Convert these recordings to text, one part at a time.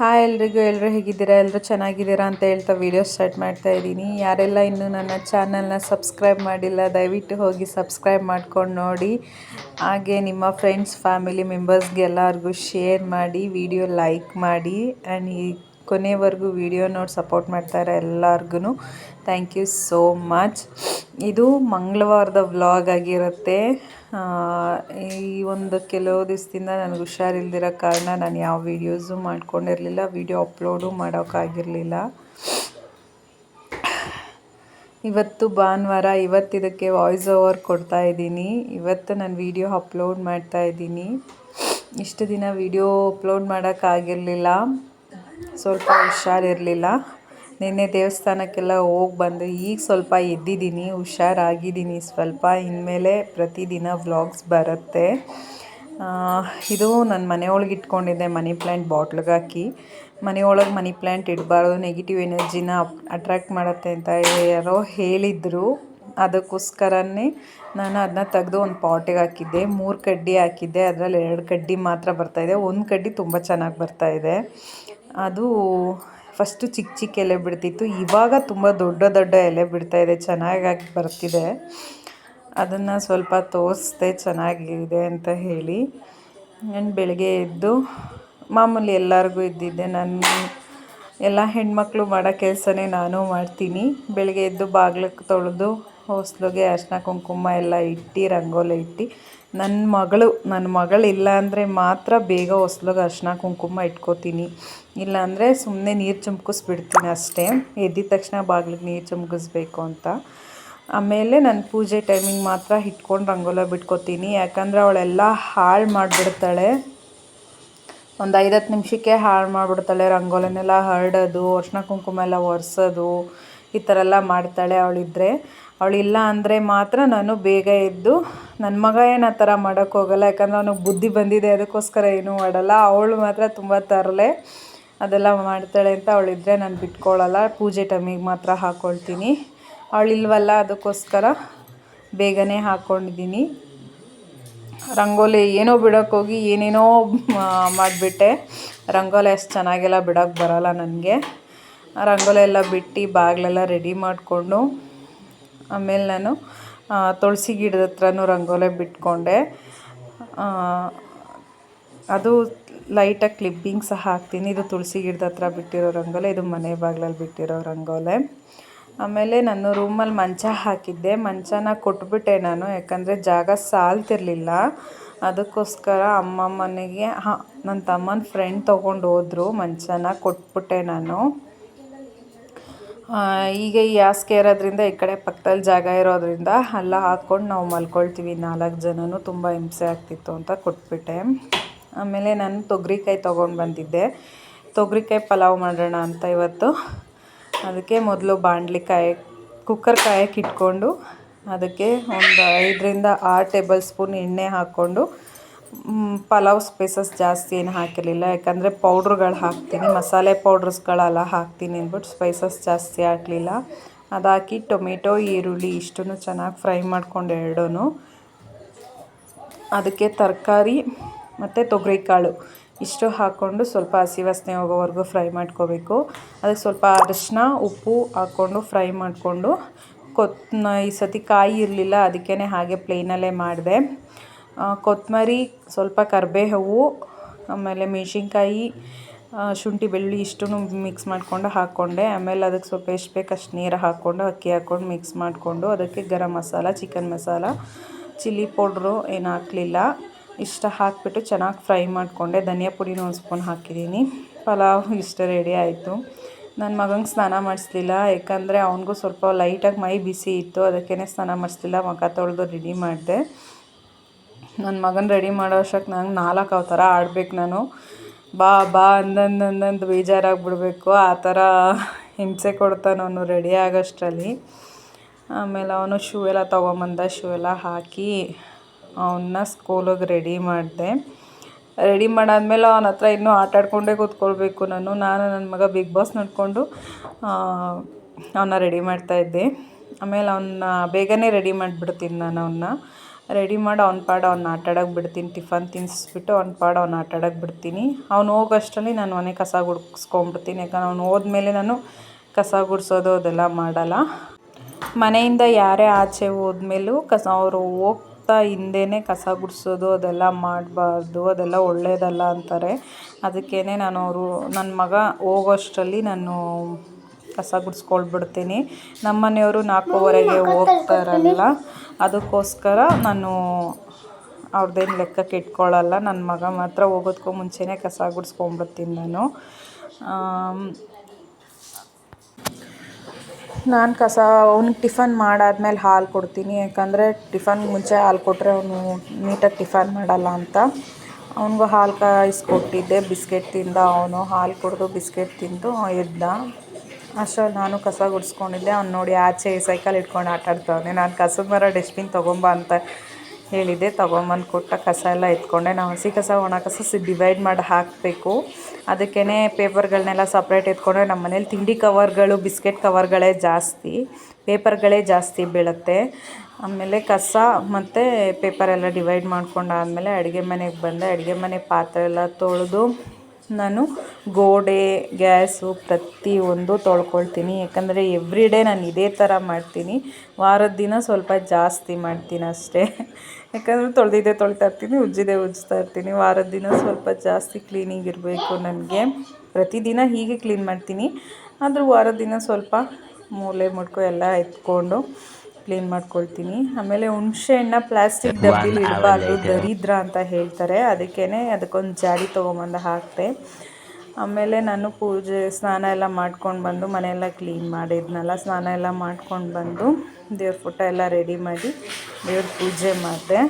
Hi ಎಲ್ರಿಗೂ ಎಲ್ಲರೂ ಹೇಗಿದ್ದೀರಾ? ಎಲ್ಲರೂ ಚೆನ್ನಾಗಿದ್ದೀರಾ ಅಂತ ಹೇಳ್ತಾ ವೀಡಿಯೋ ಸ್ಟಾರ್ಟ್ ಮಾಡ್ತಾ ಇದ್ದೀನಿ. ಯಾರೆಲ್ಲ ಇನ್ನೂ ನನ್ನ ಚಾನಲ್ನ ಸಬ್ಸ್ಕ್ರೈಬ್ ಮಾಡಿಲ್ಲ, ದಯವಿಟ್ಟು ಹೋಗಿ ಸಬ್ಸ್ಕ್ರೈಬ್ ಮಾಡ್ಕೊಂಡು ನೋಡಿ. ಹಾಗೆ ನಿಮ್ಮ ಫ್ರೆಂಡ್ಸ್ ಫ್ಯಾಮಿಲಿ ಮೆಂಬರ್ಸ್ಗೆ ಎಲ್ಲರಿಗೂ ಶೇರ್ ಮಾಡಿ ವಿಡಿಯೋ ಲೈಕ್ ಮಾಡಿ. ಆ್ಯಂಡ್ ಈ ಕೊನೆವರೆಗೂ ವಿಡಿಯೋ ನೋಡಿ ಸಪೋರ್ಟ್ ಮಾಡ್ತಾರೆ ಎಲ್ಲರಿಗೂ ಥ್ಯಾಂಕ್ ಯು ಸೋ ಮಚ್ ಇದು ಮಂಗಳವಾರದ ವ್ಲಾಗ್ ಆಗಿರುತ್ತೆ. ಈ ಒಂದು ಕೆಲವು ದಿವಸದಿಂದ ನನಗೆ ಹುಷಾರಿಲ್ದಿರೋ ಕಾರಣ ನಾನು ಯಾವ ವೀಡಿಯೋಸು ಮಾಡ್ಕೊಂಡಿರಲಿಲ್ಲ ವಿಡಿಯೋ ಅಪ್ಲೋಡು ಮಾಡೋಕ್ಕಾಗಿರಲಿಲ್ಲ ಇವತ್ತು ಭಾನುವಾರ, ಇವತ್ತು ಇದಕ್ಕೆ ವಾಯ್ಸ್ ಓವರ್ ಕೊಡ್ತಾ ಇದ್ದೀನಿ. ಇವತ್ತು ನಾನು ವಿಡಿಯೋ ಅಪ್ಲೋಡ್ ಮಾಡ್ತಾ ಇದ್ದೀನಿ. ಇಷ್ಟು ದಿನ ವಿಡಿಯೋ ಅಪ್ಲೋಡ್ ಮಾಡೋಕ್ಕಾಗಿರಲಿಲ್ಲ ಸ್ವಲ್ಪ ಹುಷಾರಿರಲಿಲ್ಲ. ನಿನ್ನೆ ದೇವಸ್ಥಾನಕ್ಕೆಲ್ಲ ಹೋಗಿ ಬಂದು ಈಗ ಸ್ವಲ್ಪ ಎದ್ದಿದ್ದೀನಿ, ಹುಷಾರಾಗಿದ್ದೀನಿ. ಸ್ವಲ್ಪ ಇನ್ಮೇಲೆ ಪ್ರತಿದಿನ ವ್ಲಾಗ್ಸ್ ಬರುತ್ತೆ. ಇದು ನನ್ನ ಮನೆಯೊಳಗೆ ಇಟ್ಕೊಂಡಿದ್ದೆ ಮನಿ ಪ್ಲ್ಯಾಂಟ್ ಬಾಟ್ಲಿಗೆ ಹಾಕಿ. ಮನೆಯೊಳಗೆ ಮನಿ ಪ್ಲ್ಯಾಂಟ್ ಇಡಬಾರ್ದು, ನೆಗೆಟಿವ್ ಎನರ್ಜಿನ ಅಟ್ರ್ಯಾಕ್ಟ್ ಮಾಡುತ್ತೆ ಅಂತ ಯಾರೋ ಹೇಳಿದರು. ಅದಕ್ಕೋಸ್ಕರನೇ ನಾನು ಅದನ್ನ ತೆಗೆದು ಒಂದು ಪಾಟಿಗೆ ಹಾಕಿದ್ದೆ. ಮೂರು ಕಡ್ಡಿ ಹಾಕಿದ್ದೆ. ಅದರಲ್ಲಿ ಎರಡು ಕಡ್ಡಿ ಮಾತ್ರ ಬರ್ತಾಯಿದೆ ಒಂದು ಕಡ್ಡಿ ತುಂಬ ಚೆನ್ನಾಗಿ ಬರ್ತಾಯಿದೆ ಅದು ಫಸ್ಟು ಚಿಕ್ಕ ಚಿಕ್ಕ ಎಲೆ ಬಿಡ್ತಿತ್ತು. ಇವಾಗ ತುಂಬ ದೊಡ್ಡ ದೊಡ್ಡ ಎಲೆ ಬಿಡ್ತಾ ಇದೆ. ಚೆನ್ನಾಗಾಗಿ ಬರ್ತಿದೆ. ಅದನ್ನು ಸ್ವಲ್ಪ ತೋರಿಸ್ದೆ ಚೆನ್ನಾಗಿದೆ ಅಂತ ಹೇಳಿ ನಾನು ಬೆಳಗ್ಗೆ ಎದ್ದು ಮಾಮೂಲಿ ಎಲ್ಲರಿಗೂ ಇದ್ದಿದ್ದೆ. ನಾನು ಎಲ್ಲ ಹೆಣ್ಮಕ್ಳು ಮಾಡೋ ಕೆಲಸನೇ ನಾನು ಮಾಡ್ತೀನಿ. ಬೆಳಗ್ಗೆ ಎದ್ದು ಬಾಗ್ಲಕ್ಕೆ ತೊಳೆದು, ಹೊಸ್ಲಿಗೆ ಅರ್ಶಿನ ಕುಂಕುಮ ಎಲ್ಲ ಇಟ್ಟು, ರಂಗೋಲಿ ಇಟ್ಟು ನನ್ನ ಮಗಳು ನನ್ನ ಮಗಳು ಇಲ್ಲ ಅಂದರೆ ಮಾತ್ರ ಬೇಗ ಹೊಸ್ಲಿಗೆ ಅರಿಶಿನ ಕುಂಕುಮ ಇಟ್ಕೋತೀನಿ. ಇಲ್ಲಾಂದರೆ ಸುಮ್ಮನೆ ನೀರು ಚುಮ್ಕಿಸ್ಬಿಡ್ತೀನಿ ಅಷ್ಟೇ. ಎದ್ದಿದ ತಕ್ಷಣ ಬಾಗಿಲಿಗೆ ನೀರು ಚುಮ್ಕಿಸ್ಬೇಕು ಅಂತ. ಆಮೇಲೆ ನಾನು ಪೂಜೆ ಟೈಮಿಗೆ ಮಾತ್ರ ಇಟ್ಕೊಂಡು ರಂಗೋಲಿ ಬಿಟ್ಕೋತೀನಿ. ಯಾಕಂದರೆ ಅವಳೆಲ್ಲ ಹಾಳು ಮಾಡಿಬಿಡ್ತಾಳೆ. ಒಂದು ಐದತ್ತು ನಿಮಿಷಕ್ಕೆ ಹಾಳು ಮಾಡಿಬಿಡ್ತಾಳೆ. ರಂಗೋಲಿನೆಲ್ಲ ಹರಡೋದು ಅರ್ಶಿನ ಕುಂಕುಮ ಎಲ್ಲ ಒರೆಸೋದು, ಈ ಥರ ಎಲ್ಲ ಮಾಡ್ತಾಳೆ ಅವಳಿದ್ರೆ. ಅವಳಿಲ್ಲ ಅಂದರೆ ಮಾತ್ರ ನಾನು ಬೇಗ ಎದ್ದು ನನ್ನ ಮಗ ಏನು ಆ ಥರ ಮಾಡೋಕ್ಕೆ ಹೋಗಲ್ಲ, ಯಾಕಂದ್ರೆ ಅವನಿಗೆ ಬುದ್ಧಿ ಬಂದಿದೆ, ಅದಕ್ಕೋಸ್ಕರ ಏನೂ ಮಾಡಲ್ಲ. ಅವಳು ಮಾತ್ರ ತುಂಬ ತರಲೆ. ಅದೆಲ್ಲ ಮಾಡ್ತಾಳೆ ಅಂತ ಅವಳಿದ್ರೆ ನಾನು ಬಿಟ್ಕೊಳ್ಳಲ್ಲ ಪೂಜೆ ಟೈಮಿಗೆ ಮಾತ್ರ ಹಾಕ್ಕೊಳ್ತೀನಿ ಅವಳಿಲ್ವಲ್ಲ ಅದಕ್ಕೋಸ್ಕರ ಬೇಗನೆ ಹಾಕ್ಕೊಂಡಿದ್ದೀನಿ ರಂಗೋಲಿ ಏನೋ ಬಿಡೋಕ್ಕೋಗಿ ಏನೇನೋ ಮಾಡಿಬಿಟ್ಟೆ. ರಂಗೋಲಿ ಅಷ್ಟು ಚೆನ್ನಾಗೆಲ್ಲ ಬಿಡೋಕ್ಕೆ ಬರೋಲ್ಲ ನನಗೆ. ರಂಗೋಲಿ ಎಲ್ಲ ಬಿಟ್ಟು ಬಾಗಿಲೆಲ್ಲ ರೆಡಿ ಮಾಡಿಕೊಂಡು, ಆಮೇಲೆ ನಾನು ತುಳಸಿ ಗಿಡದ ಹತ್ರನೂ ರಂಗೋಲಿ ಬಿಟ್ಕೊಂಡೆ. ಅದು ಲೈಟಾಗಿ ಕ್ಲಿಪ್ಪಿಂಗ್ ಸಹ ಹಾಕ್ತೀನಿ. ಇದು ತುಳಸಿ ಗಿಡದ ಹತ್ರ ಬಿಟ್ಟಿರೋ ರಂಗೋಲಿ, ಇದು ಮನೆ ಬಾಗಿಲಲ್ಲಿ ಬಿಟ್ಟಿರೋ ರಂಗೋಲಿ. ಆಮೇಲೆ ನಾನು ರೂಮಲ್ಲಿ ಮಂಚ ಹಾಕಿದ್ದೆ. ಮಂಚನ ಕೊಟ್ಬಿಟ್ಟೆ ನಾನು, ಯಾಕಂದರೆ ಜಾಗ ಸಾಲ್ತಿರಲಿಲ್ಲ. ಅದಕ್ಕೋಸ್ಕರ ಅಮ್ಮ ಮನೆಗೆ ಹಾಂ ನನ್ನ ತಮ್ಮನ ಫ್ರೆಂಡ್ ತೊಗೊಂಡು ಹೋದರು ಮಂಚನ ಕೊಟ್ಬಿಟ್ಟೆ ನಾನು. ಈಗ ಈ ಹಾಸಿಗೆ ಇರೋದ್ರಿಂದ ಈ ಕಡೆ ಪಕ್ಕದಲ್ಲಿ ಜಾಗ ಇರೋದ್ರಿಂದ ಅಲ್ಲ ಹಾಕ್ಕೊಂಡು ನಾವು ಮಲ್ಕೊಳ್ತೀವಿ. ನಾಲ್ಕು ಜನನೂ ತುಂಬ ಹಿಂಸೆ ಆಗ್ತಿತ್ತು ಅಂತ ಕೊಟ್ಬಿಟ್ಟೆ. ಆಮೇಲೆ ನಾನು ತೊಗರಿಕಾಯಿ ತೊಗೊಂಡು ಬಂದಿದ್ದೆ. ತೊಗರಿಕಾಯಿ ಪಲಾವ್ ಮಾಡೋಣ ಅಂತ ಇವತ್ತು. ಅದಕ್ಕೆ ಮೊದಲು ಬಾಣಲಿ ಕಾಯಿ ಕುಕ್ಕರ್ ಕಾಯಕ್ಕೆ ಇಟ್ಕೊಂಡು ಅದಕ್ಕೆ ಒಂದು ಐದರಿಂದ ಆರು ಟೇಬಲ್ ಸ್ಪೂನ್ ಎಣ್ಣೆ ಹಾಕ್ಕೊಂಡು ಪಲಾವ್ ಸ್ಪೈಸಸ್ ಜಾಸ್ತಿ ಏನು ಹಾಕಿರಲಿಲ್ಲ. ಯಾಕಂದರೆ ಪೌಡ್ರುಗಳು ಹಾಕ್ತೀನಿ, ಮಸಾಲೆ ಪೌಡ್ರಸ್ಗಳೆಲ್ಲ ಹಾಕ್ತೀನಿ ಅಂದ್ಬಿಟ್ಟು ಸ್ಪೈಸಸ್ ಜಾಸ್ತಿ ಹಾಕಲಿಲ್ಲ. ಅದು ಹಾಕಿ ಟೊಮೆಟೊ ಈರುಳ್ಳಿ ಇಷ್ಟನ್ನು ಚೆನ್ನಾಗಿ ಫ್ರೈ ಮಾಡ್ಕೊಂಡು ಎರಡೂ ಅದಕ್ಕೆ ತರಕಾರಿ ಮತ್ತು ತೊಗರಿಕಾಳು ಇಷ್ಟು ಹಾಕ್ಕೊಂಡು ಸ್ವಲ್ಪ ಹಸಿ ವಾಸನೆ ಹೋಗೋವರೆಗೂ ಫ್ರೈ ಮಾಡ್ಕೋಬೇಕು. ಅದಕ್ಕೆ ಸ್ವಲ್ಪ ಅರಿಶಿನ ಉಪ್ಪು ಹಾಕ್ಕೊಂಡು ಫ್ರೈ ಮಾಡಿಕೊಂಡು ಕೊತ್ ಈ ಸತಿ ಕಾಯಿ ಇರಲಿಲ್ಲ ಅದಕ್ಕೇ ಹಾಗೆ ಪ್ಲೇನಲ್ಲೇ ಮಾಡಿದೆ. ಕೊತ್ತಂಬರಿ ಸ್ವಲ್ಪ ಕರಿಬೇವು ಆಮೇಲೆ ಮೆಣಸಿನ್ಕಾಯಿ ಶುಂಠಿ ಬೆಳ್ಳುಳ್ಳಿ ಇಷ್ಟನ್ನು ಮಿಕ್ಸ್ ಮಾಡಿಕೊಂಡು ಹಾಕ್ಕೊಂಡೆ. ಆಮೇಲೆ ಅದಕ್ಕೆ ಸ್ವಲ್ಪ ಎಷ್ಟು ಬೇಕು ಅಷ್ಟು ನೀರು ಹಾಕ್ಕೊಂಡು, ಅಕ್ಕಿ ಹಾಕ್ಕೊಂಡು ಮಿಕ್ಸ್ ಮಾಡಿಕೊಂಡು ಅದಕ್ಕೆ garam masala chicken masala chilli powder ಏನು ಹಾಕಲಿಲ್ಲ. ಇಷ್ಟ ಹಾಕಿಬಿಟ್ಟು ಚೆನ್ನಾಗಿ ಫ್ರೈ ಮಾಡಿಕೊಂಡೆ. ಧನಿಯಾ ಪುಡಿನೂ ಒಂದು ಸ್ಪೂನ್ ಹಾಕಿದ್ದೀನಿ. ಪಲಾವ್ ಇಷ್ಟ ರೆಡಿ ಆಯಿತು. ನನ್ನ ಮಗಂಗೆ ಸ್ನಾನ ಮಾಡಿಸ್ಲಿಲ್ಲ, ಯಾಕಂದರೆ ಅವನಿಗೂ ಸ್ವಲ್ಪ ಲೈಟಾಗಿ ಮೈ ಬಿಸಿ ಇತ್ತು ಅದಕ್ಕೇ ಸ್ನಾನ ಮಾಡಿಸ್ಲಿಲ್ಲ, ಮಗ ತೊಳೆದು ರೆಡಿ ಮಾಡಿದೆ. ನನ್ನ ಮಗನ ರೆಡಿ ಮಾಡೋ ಅಷ್ಟಕ್ಕೆ ನಂಗೆ ನಾಲ್ಕು ಅವ ಥರ ಆಡ್ಬೇಕು ನಾನು. ಬಾ ಬಾ ಅಂದಂದಂದಂದು ಅಂದಂದು ಬೇಜಾರಾಗ್ಬಿಡ್ಬೇಕು. ಆ ಥರ ಹಿಂಸೆ ಕೊಡ್ತಾನೆ ಅವನು ರೆಡಿ ಆಗೋಷ್ಟರಲ್ಲಿ. ಆಮೇಲೆ ಅವನು ಶೂ ಎಲ್ಲ ತೊಗೊಂಬಂದ ಶೂ ಎಲ್ಲ ಹಾಕಿ ಅವನ್ನ ಸ್ಕೂಲಿಗೆ ರೆಡಿ ಮಾಡಿದೆ. ರೆಡಿ ಮಾಡಾದ್ಮೇಲೆ ಅವನ ಹತ್ರ ಇನ್ನೂ ಆಟ ಆಡ್ಕೊಂಡೇ ಕೂತ್ಕೊಳ್ಬೇಕು ನಾನು. ನಾನು ನನ್ನ ಮಗ ಬಿಗ್ ಬಾಸ್ ನೋಡಿಕೊಂಡು ಅವನ್ನ ರೆಡಿ ಮಾಡ್ತಾಯಿದ್ದೆ ಆಮೇಲೆ ಅವನ್ನ ಬೇಗನೆ ರೆಡಿ ಮಾಡಿಬಿಡ್ತೀನಿ ನಾನು ಅವನ್ನ ರೆಡಿ ಮಾಡಿ, ಅವ್ನ ಪಾಡು, ಅವ್ನ ಆಟಾಡೋಕೆ ಬಿಡ್ತೀನಿ. ಟಿಫನ್ ತಿನ್ನಿಸ್ಬಿಟ್ಟು ಅವ್ನ ಪಾಡು, ಅವ್ನ ಆಟಾಡೋಕೆ ಬಿಡ್ತೀನಿ. ಅವ್ನು ಹೋಗೋಷ್ಟರಲ್ಲಿ ನಾನು ಮನೆ ಕಸ ಗುಡಿಸ್ಕೊಂಬಿಡ್ತೀನಿ ಯಾಕಂದ್ರೆ ಅವ್ನು ಹೋದ್ಮೇಲೆ ನಾನು ಕಸ ಗುಡಿಸೋದು ಅದೆಲ್ಲ ಮಾಡಲ್ಲ. ಮನೆಯಿಂದ ಯಾರೇ ಆಚೆ ಹೋದ್ಮೇಲೂ ಕಸ, ಅವರು ಹೋಗ್ತಾ ಹಿಂದೇ ಕಸ ಗುಡಿಸೋದು, ಅದೆಲ್ಲ ಮಾಡಬಾರ್ದು, ಅದೆಲ್ಲ ಒಳ್ಳೆಯದಲ್ಲ ಅಂತಾರೆ. ಅದಕ್ಕೇ ನಾನು ಅವರು ನನ್ನ ಮಗ ಹೋಗೋಷ್ಟರಲ್ಲಿ ನಾನು ಕಸ ಗುಡಿಸ್ಕೊಳ್ಬಿಡ್ತೀನಿ. ನಮ್ಮನೆಯವರು ನಾಲ್ಕೂವರೆಗೆ ಹೋಗ್ತಾರಲ್ಲ ಅದಕ್ಕೋಸ್ಕರ ನಾನು ಅವ್ರದ್ದೇನು ಲೆಕ್ಕಕ್ಕೆ ಇಟ್ಕೊಳ್ಳಲ್ಲ ನನ್ನ ಮಗ ಮಾತ್ರ ಹೋಗೋದಕ್ಕೂ ಮುಂಚೆನೇ ಕಸ ಗುಡಿಸ್ಕೊಂಬಿಡ್ತೀನಿ ನಾನು. ನಾನು ಕಸ ಅವ್ನಿಗೆ ಟಿಫನ್ ಮಾಡಾದ್ಮೇಲೆ ಹಾಲು ಕೊಡ್ತೀನಿ ಯಾಕಂದರೆ ಟಿಫನ್ ಮುಂಚೆ ಹಾಲು ಕೊಟ್ಟರೆ ಅವನು ನೀಟಾಗಿ ಟಿಫನ್ ಮಾಡಲ್ಲ ಅಂತ. ಅವನಿಗೂ ಹಾಲು ಕಾಯಿಸ್ಕೊಟ್ಟಿದ್ದೆ ಬಿಸ್ಕೆಟ್ ತಿಂದ ಅವನು. ಹಾಲು ಕುಡಿದು ಬಿಸ್ಕೆಟ್ ತಿಂದು ಎದ್ದ. ಅಷ್ಟ್ರಲ್ಲಿ ನಾನು ಕಸ ಗುಡಿಸ್ಕೊಂಡಿದ್ದೆ. ಅವ್ನು ನೋಡಿ ಆಚೆ ಸೈಕಲ್ ಇಟ್ಕೊಂಡು ಆಟ ನಾನು ಕಸದ ಮರ ಡಸ್ಟ್ಬಿನ್ ತೊಗೊಂಬ ಅಂತ ಹೇಳಿದ್ದೆ. ತೊಗೊಂಬಂದು ಕೊಟ್ಟ ಕಸ ಎಲ್ಲ ಎತ್ಕೊಂಡೆ. ನಾವು ಹಸಿ ಕಸ, ಒಣ ಕಸ ಸಿ ಡಿವೈಡ್ ಮಾಡಿ ಹಾಕಬೇಕು. ಅದಕ್ಕೇ ಪೇಪರ್ಗಳನ್ನೆಲ್ಲ ಸಪ್ರೇಟ್ ಎತ್ಕೊಂಡ್ರೆ ನಮ್ಮ ಮನೇಲಿ ತಿಂಡಿ ಕವರ್ಗಳು ಬಿಸ್ಕೆಟ್ ಕವರ್ಗಳೇ ಜಾಸ್ತಿ. ಪೇಪರ್ಗಳೇ ಜಾಸ್ತಿ ಬೀಳುತ್ತೆ. ಆಮೇಲೆ ಕಸ ಮತ್ತು ಪೇಪರೆಲ್ಲ ಡಿವೈಡ್ ಮಾಡ್ಕೊಂಡಾದಮೇಲೆ ಅಡುಗೆ ಮನೆಗೆ ಬಂದೆ. ಅಡುಗೆ ಮನೆ ಪಾತ್ರೆ ಎಲ್ಲ ತೊಳೆದು ನಾನು ಗೋಡೆ, ಗ್ಯಾಸು ಪ್ರತಿಯೊಂದು ತೊಳ್ಕೊಳ್ತೀನಿ. ಯಾಕಂದರೆ ಎವ್ರಿ ಡೇ ನಾನು ಇದೇ ಥರ ಮಾಡ್ತೀನಿ. ವಾರದ ದಿನ ಸ್ವಲ್ಪ ಜಾಸ್ತಿ ಮಾಡ್ತೀನಿ ಅಷ್ಟೇ. ಯಾಕಂದರೆ ತೊಳೆದಿದ್ದೇ ತೊಳಿತಾ ಇರ್ತೀನಿ ಉಜ್ಜಿದೆ ಉಜ್ಜ್ತಾ ಇರ್ತೀನಿ. ವಾರದ ದಿನ ಸ್ವಲ್ಪ ಜಾಸ್ತಿ ಕ್ಲೀನಿಂಗ್ ಇರಬೇಕು ನನಗೆ. ಪ್ರತಿದಿನ ಹೀಗೆ ಕ್ಲೀನ್ ಮಾಡ್ತೀನಿ. ಆದರೂ ವಾರದ ದಿನ ಸ್ವಲ್ಪ ಮೂಲೆ ಮುಡ್ಕು ಎಲ್ಲ ಎತ್ಕೊಂಡು ಕ್ಲೀನ್ ಮಾಡ್ಕೊಳ್ತೀನಿ. ಆಮೇಲೆ ಹುಣಸೆ ಹಣ್ಣ ಪ್ಲಾಸ್ಟಿಕ್ ಡಬ್ಬಿಲಿ ಇರಬಾರ್ದು ದರಿದ್ರ ಅಂತ ಹೇಳ್ತಾರೆ. ಅದಕ್ಕೇ ಅದಕ್ಕೊಂದು ಜಾಡಿ ತೊಗೊಂಬಂದು ಹಾಕಿದೆ. ಆಮೇಲೆ ನಾನು ಪೂಜೆ ಸ್ನಾನ ಎಲ್ಲ ಮಾಡ್ಕೊಂಡು ಬಂದು ಮನೆಯೆಲ್ಲ ಕ್ಲೀನ್ ಮಾಡಿದ್ನಲ್ಲ ಸ್ನಾನ ಎಲ್ಲ ಮಾಡ್ಕೊಂಡು ಬಂದು ದೇವ್ರ ಫೋಟೋ ಎಲ್ಲ ರೆಡಿ ಮಾಡಿ ದೇವ್ರ ಪೂಜೆ ಮಾಡಿದೆ.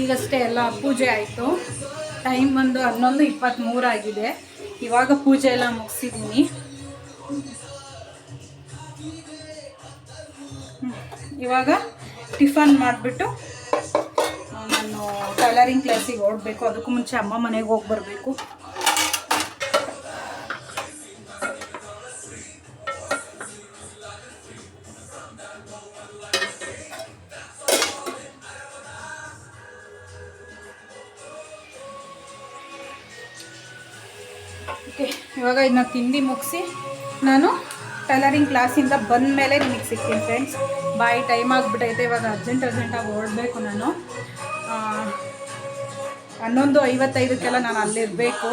ಈಗಷ್ಟೇ ಎಲ್ಲ ಪೂಜೆ ಆಯಿತು. ಟೈಮ್ ಬಂದು ಹನ್ನೊಂದು ಇಪ್ಪತ್ತ್ಮೂರು ಆಗಿದೆ. ಇವಾಗ ಪೂಜೆ ಎಲ್ಲ ಮುಗಿಸಿದ್ದೀನಿ. ಇವಾಗ ಟಿಫನ್ ಮಾಡಿಬಿಟ್ಟು ನಾನು ಟೈಲರಿಂಗ್ ಕ್ಲಾಸಿಗೆ ಓಡಬೇಕು ಅದಕ್ಕೂ ಮುಂಚೆ ಅಮ್ಮ ಮನೆಗೆ ಹೋಗಿ ಬರಬೇಕು. ಓಕೆ, ಇವಾಗ ಇದನ್ನ ತಿಂಡಿ ಮುಗಿಸಿ ನಾನು ಟೈಲರಿಂಗ್ ಕ್ಲಾಸಿಂದ ಬಂದ ಮೇಲೆ ನಿಮಗೆ ಸಿಗ್ತೀನಿ ಫ್ರೆಂಡ್ಸ್ ಬಾಯ್ ಟೈಮ್ ಆಗಿಬಿಟ್ಟೈತೆ ಇವಾಗ ಅರ್ಜೆಂಟ್ ಅರ್ಜೆಂಟಾಗಿ ಓಡಬೇಕು ನಾನು. ಹನ್ನೊಂದು ಐವತ್ತೈದಕ್ಕೆಲ್ಲ ನಾನು ಅಲ್ಲಿರಬೇಕು.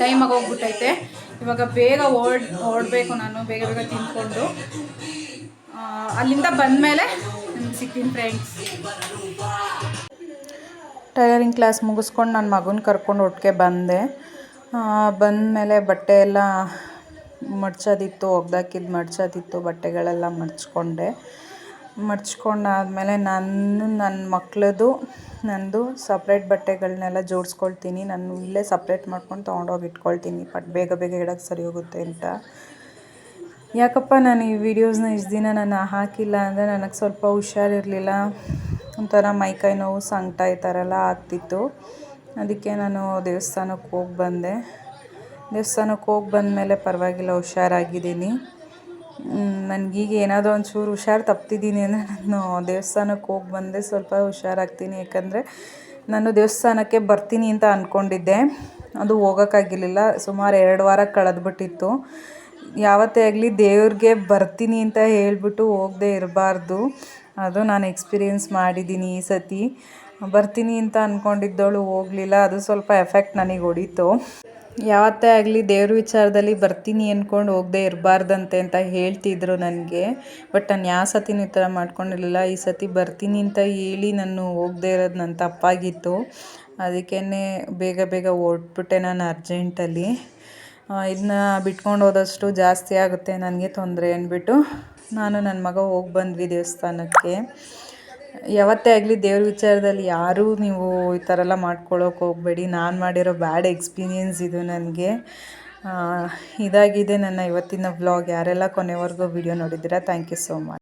ಟೈಮಾಗಿ ಹೋಗ್ಬಿಟ್ಟೈತೆ ಇವಾಗ ಬೇಗ ಓಡ್, ಓಡಬೇಕು ನಾನು, ಬೇಗ ಬೇಗ ತಿಂದ್ಕೊಂಡು. ಅಲ್ಲಿಂದ ಬಂದಮೇಲೆ ನಿಮ್ಗೆ ಸಿಗ್ತೀನಿ ಫ್ರೆಂಡ್ಸ್ ಟೈಲರಿಂಗ್ ಕ್ಲಾಸ್ ಮುಗಿಸ್ಕೊಂಡು ನನ್ನ ಮಗನ ಕರ್ಕೊಂಡು ಒಟ್ಟಿಗೆ ಬಂದೆ. ಬಂದಮೇಲೆ ಬಟ್ಟೆ ಎಲ್ಲ ಮಡ್ಚೋದಿತ್ತು ಒಗ್ದಾಕಿದ್ದು ಮಡ್ಚೋದಿತ್ತು, ಬಟ್ಟೆಗಳೆಲ್ಲ ಮಡ್ಚಿಕೊಂಡೆ. ಮಡ್ಚ್ಕೊಂಡಾದಮೇಲೆ ನಾನು ನನ್ನ ಮಕ್ಳದ್ದು ನಂದು ಸಪ್ರೇಟ್ ಬಟ್ಟೆಗಳನ್ನೆಲ್ಲ ಜೋಡಿಸ್ಕೊಳ್ತೀನಿ. ನಾನು ಇಲ್ಲೇ ಸಪ್ರೇಟ್ ಮಾಡ್ಕೊಂಡು ತೊಗೊಂಡೋಗಿ ಇಟ್ಕೊಳ್ತೀನಿ. ಬಟ್ ಬೇಗ ಬೇಗ ಇಡೋಕ್ಕೆ ಸರಿ ಹೋಗುತ್ತೆ ಅಂತ. ಯಾಕಪ್ಪ, ನಾನು ಈ ವಿಡಿಯೋಸ್ನ ಇಷ್ಟು ದಿನ ನಾನು ಹಾಕಿಲ್ಲ ಅಂದರೆ ನನಗೆ ಸ್ವಲ್ಪ ಹುಷಾರಿರಲಿಲ್ಲ ಒಂಥರ ಮೈಕೈ ನೋವು ಸಂಕಟ ಈ ಥರ ಎಲ್ಲ ಆಗ್ತಿತ್ತು. ಅದಕ್ಕೆ ನಾನು ದೇವಸ್ಥಾನಕ್ಕೆ ಹೋಗಿ ಬಂದೆ. ದೇವಸ್ಥಾನಕ್ಕೆ ಹೋಗಿ ಬಂದಮೇಲೆ ಪರವಾಗಿಲ್ಲ, ಹುಷಾರಾಗಿದ್ದೀನಿ. ನನಗೀಗ ಏನಾದರೂ ಒಂಚೂರು ಹುಷಾರು ತಪ್ತಿದ್ದೀನಿ ಅಂದರೆ ನಾನು ದೇವಸ್ಥಾನಕ್ಕೆ ಹೋಗಿ ಬಂದೆ. ಸ್ವಲ್ಪ ಹುಷಾರಾಗ್ತೀನಿ, ಯಾಕಂದರೆ ನಾನು ದೇವಸ್ಥಾನಕ್ಕೆ ಬರ್ತೀನಿ ಅಂತ ಅಂದ್ಕೊಂಡಿದ್ದೆ ಅದು ಹೋಗೋಕ್ಕಾಗಿರಲಿಲ್ಲ. ಸುಮಾರು ಎರಡು ವಾರ ಕಳೆದ್ಬಿಟ್ಟಿತ್ತು. ಯಾವತ್ತೇ ಆಗಲಿ ದೇವ್ರಿಗೆ ಬರ್ತೀನಿ ಅಂತ ಹೇಳಿಬಿಟ್ಟು ಹೋಗದೆ ಇರಬಾರ್ದು. ಅದು ನಾನು ಎಕ್ಸ್ಪೀರಿಯೆನ್ಸ್ ಮಾಡಿದ್ದೀನಿ ಈ ಸತಿ. ಬರ್ತೀನಿ ಅಂತ ಅಂದ್ಕೊಂಡಿದ್ದವಳು ಹೋಗಲಿಲ್ಲ. ಅದು ಸ್ವಲ್ಪ ಎಫೆಕ್ಟ್ ನನಗೆ ಹೊಡೀತು. ಯಾವತ್ತೇ ಆಗಲಿ ದೇವ್ರ ವಿಚಾರದಲ್ಲಿ ಬರ್ತೀನಿ ಅಂದ್ಕೊಂಡು ಹೋಗದೆ ಇರಬಾರ್ದಂತೆ ಅಂತ ಹೇಳ್ತಿದ್ರು ನನಗೆ. ಬಟ್ ನಾನು ಯಾವ ಸತಿನೂ ಈ ಥರ ಮಾಡ್ಕೊಂಡಿರಲಿಲ್ಲ. ಈ ಸತಿ ಬರ್ತೀನಿ ಅಂತ ಹೇಳಿ ನಾನು ಹೋಗದೆ ಇರೋದು ನನ್ನ ತಪ್ಪಾಗಿತ್ತು. ಅದಕ್ಕೇ ಬೇಗ ಬೇಗ ಹೊರಟ್ಬಿಟ್ಟೆ ನಾನು ಅರ್ಜೆಂಟಲ್ಲಿ. ಇದನ್ನ ಬಿಟ್ಕೊಂಡು ಹೋದಷ್ಟು ಜಾಸ್ತಿ ಆಗುತ್ತೆ, ನನಗೆ ತೊಂದರೆ ಅಂದ್ಬಿಟ್ಟು ನಾನು ನನ್ನ ಮಗ ಹೋಗಿ ಬಂದ್ವಿ ದೇವಸ್ಥಾನಕ್ಕೆ. ಯಾವತ್ತೇ ಆಗಲಿ ದೇವ್ರ ವಿಚಾರದಲ್ಲಿ ಯಾರೂ ನೀವು ಈ ಥರ ಎಲ್ಲ ಮಾಡ್ಕೊಳ್ಳೋಕೆ ಹೋಗಬೇಡಿ. ನಾನು ಮಾಡಿರೋ ಬ್ಯಾಡ್ ಎಕ್ಸ್ಪೀರಿಯೆನ್ಸ್ ಇದು ನನಗೆ. ಇದಾಗಿದೆ ನನ್ನ ಇವತ್ತಿನ ವ್ಲಾಗ್. ಯಾರೆಲ್ಲ ಕೊನೆವರೆಗೂ ವಿಡಿಯೋ ನೋಡಿದ್ದೀರಾ ಥ್ಯಾಂಕ್ ಯು ಸೋ ಮಚ್